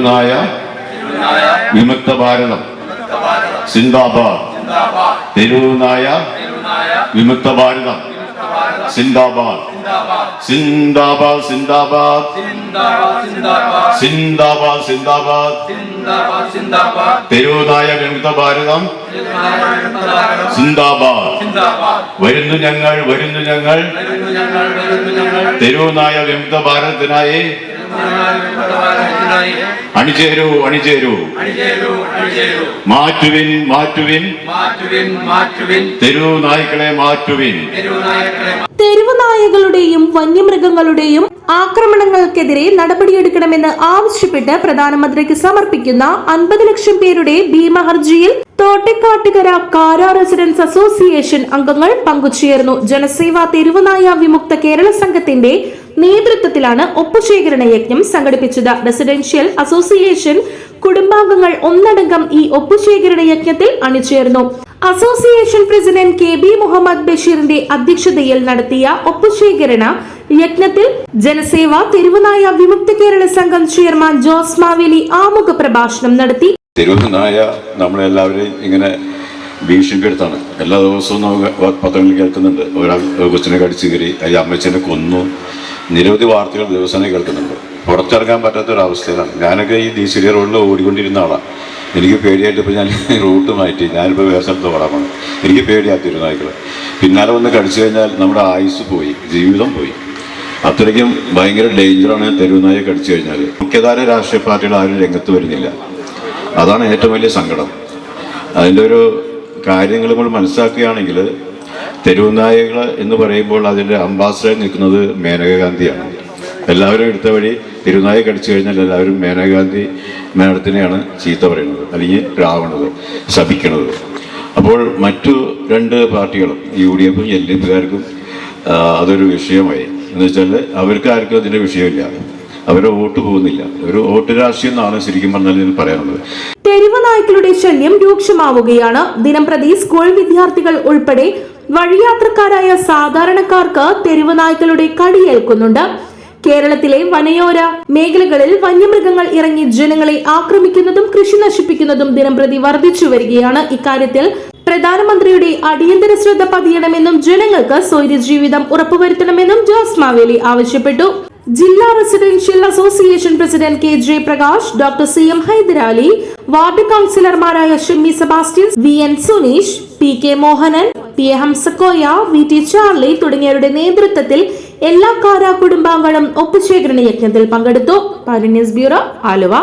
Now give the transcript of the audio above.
തെരുവുനായ വിമുക്ത ഭാരതം സിന്ദാബാദ്. തെരുവുനായ വിമുക്ത ഭാരതം സിന്ദാബാദ്. സിന്ദാബാദ് സിന്ദാബാദ്. സിന്ദാബാദ് സിന്ദാബാദ്. തെരുവുനായ വിമുക്ത ഭാരതം സിന്ദാബാദ്. വരുന്നു ഞങ്ങൾ വരുന്നു ഞങ്ങൾ. തെരുവുനായ വിമുക്ത ഭാരതത്തിനായി അണിചേരൂ അണിചേരൂ. മാറ്റുവിൻ മാറ്റുവിൻ. മാറ്റുവിൻ മാറ്റുവിൻ. തെരുവു നായ്ക്കളെ മാറ്റുവിൻ. തെരുവ് നായകളുടെയും വന്യമൃഗങ്ങളുടെയും ആക്രമണങ്ങൾക്കെതിരെ നടപടിയെടുക്കണമെന്ന് ആവശ്യപ്പെട്ട് പ്രധാനമന്ത്രിക്ക് സമർപ്പിക്കുന്ന അൻപത് ലക്ഷം പേരുടെ ഭീമഹർജിയിൽ തോട്ടക്കാട്ടുകര കാര റെസിഡൻസ് അസോസിയേഷൻ അംഗങ്ങൾ പങ്കുചേർന്നു. ജനസേവ തെരുവുനായ വിമുക്ത കേരള സംഘത്തിന്റെ നേതൃത്വത്തിലാണ് ഒപ്പുശേഖരണ യജ്ഞം സംഘടിപ്പിച്ചത്. റെസിഡൻഷ്യൽ അസോസിയേഷൻ കുടുംബാംഗങ്ങൾ ഒന്നടങ്കം ഈ ഒപ്പുശേഖരണ യജ്ഞത്തിൽ അണിചേർന്നു. Association president K B Muhammad ബഷീറിന്റെ അധ്യക്ഷതയിൽ നടത്തിയ ഒപ്പുശേഖരണ യജ്ഞത്തിൽ ജനസേവ തെരുവുനായ വിമുക്ത കേരള സംഘം ചെയർമാൻ ജോസ് മാവേലി ആമുഖ പ്രഭാഷണം നടത്തി. തെരുവുനായ നമ്മളെല്ലാവരെയും ഇങ്ങനെ ഭീഷണിപ്പെടുത്താണ്. എല്ലാ ദിവസവും നമുക്ക് പത്രങ്ങളിൽ കേൾക്കുന്നുണ്ട്. ഒരാൾ കൊച്ചിനെ കടിച്ചു കയറി അയ്യ അമ്മച്ചനെ കൊന്നു. നിരവധി വാർത്തകൾ ദിവസേന കേൾക്കുന്നുണ്ട്. പുറത്തിറങ്ങാൻ പറ്റാത്ത ഒരു അവസ്ഥയിലാണ്. ഞാനൊക്കെ ഈ ഡി റോഡിൽ ഓടിക്കൊണ്ടിരുന്ന ആളാണ് എനിക്ക് പേടിയായിട്ട് ഇപ്പോൾ ഞാൻ റൂട്ട് മാറ്റി. ഞാനിപ്പോൾ വേറെ സ്ഥലത്ത് പോകണം എനിക്ക് പേടിയാത്തിരുന്നു തിരുനായ്ക്കൾ പിന്നാലെ വന്ന് കടിച്ചു കഴിഞ്ഞാൽ നമ്മുടെ ആയുസ് പോയി ജീവിതം പോയി. അത്രയ്ക്കും ഭയങ്കര ഡേഞ്ചറാണ് തെരുവുനായെ കടിച്ചു കഴിഞ്ഞാൽ മുഖ്യധാര രാഷ്ട്രീയ പാർട്ടികൾ ആരും രംഗത്ത് വരുന്നില്ല. അതാണ് ഏറ്റവും വലിയ സങ്കടം. അതിന്റെ ഒരു കാര്യങ്ങൾ നമ്മൾ മനസ്സിലാക്കുകയാണെങ്കിൽ തെരുവുനായകൾ എന്ന് പറയുമ്പോൾ അതിന്റെ അംബാസഡർ നിൽക്കുന്നത് മേനക ഗാന്ധിയാണ് എല്ലാവരും എടുത്ത വഴി തിരുനായ കടിച്ചു കഴിഞ്ഞാൽ എല്ലാവരും മേനകാന്തി മേഡത്തിനെയാണ് ചീത്ത പറയുന്നത് അല്ലെങ്കിൽ രാവണത് ശപിക്കണത്. അപ്പോൾ മറ്റു രണ്ട് പാർട്ടികളും യു ഡി എഫും എൽ ഡി എഫുകാർക്കും അതൊരു വിഷയമായി. എന്ന് വെച്ചാൽ അവർക്ക് ആർക്കും അതിന്റെ വിഷയമില്ല. അവരുടെ വോട്ട് പോകുന്നില്ല. ഒരു വോട്ട് രാഷ്ട്രീയം എന്നാണ് ശരിക്കും പറഞ്ഞാൽ പറയാനുള്ളത്. തെരുവ് നായ്ക്കളുടെ ശല്യം രൂക്ഷമാവുകയാണ്. ദിനംപ്രതി സ്കൂൾ വിദ്യാർത്ഥികൾ ഉൾപ്പെടെ വഴിയാത്രക്കാരായ സാധാരണക്കാർക്ക് തെരുവ് നായ്ക്കളുടെ കടിയേൽക്കുന്നുണ്ട്. കേരളത്തിലെ വനയോര മേഖലകളിൽ വന്യമൃഗങ്ങൾ ഇറങ്ങി ജനങ്ങളെ ആക്രമിക്കുന്നതും കൃഷി നശിപ്പിക്കുന്നതും ദിനംപ്രതി വർദ്ധിച്ചു വരികയാണ്. ഇക്കാര്യത്തിൽ പ്രധാനമന്ത്രിയുടെ അടിയന്തര ശ്രദ്ധ പതിയണമെന്നും ജനങ്ങൾക്ക് സ്വൈര്യജീവിതം ഉറപ്പുവരുത്തണമെന്നും ജോസ് മാവേലി ആവശ്യപ്പെട്ടു. ജില്ലാ residential association president K J Prakash doctor C M Hyderali ward കൌൺസിലർമാരായ Shimmy Sebastian V N Suneesh P K Mohanan P A Hamsakoya V T Charlie തുടങ്ങിയവരുടെ നേതൃത്വത്തിൽ എല്ലാ കാരാ കുടുംബാംഗങ്ങളും ഒപ്പുശേഖരണ യജ്ഞത്തിൽ പങ്കെടുത്തു. പാലിന്യൂസ് ബ്യൂറോ ആലുവ.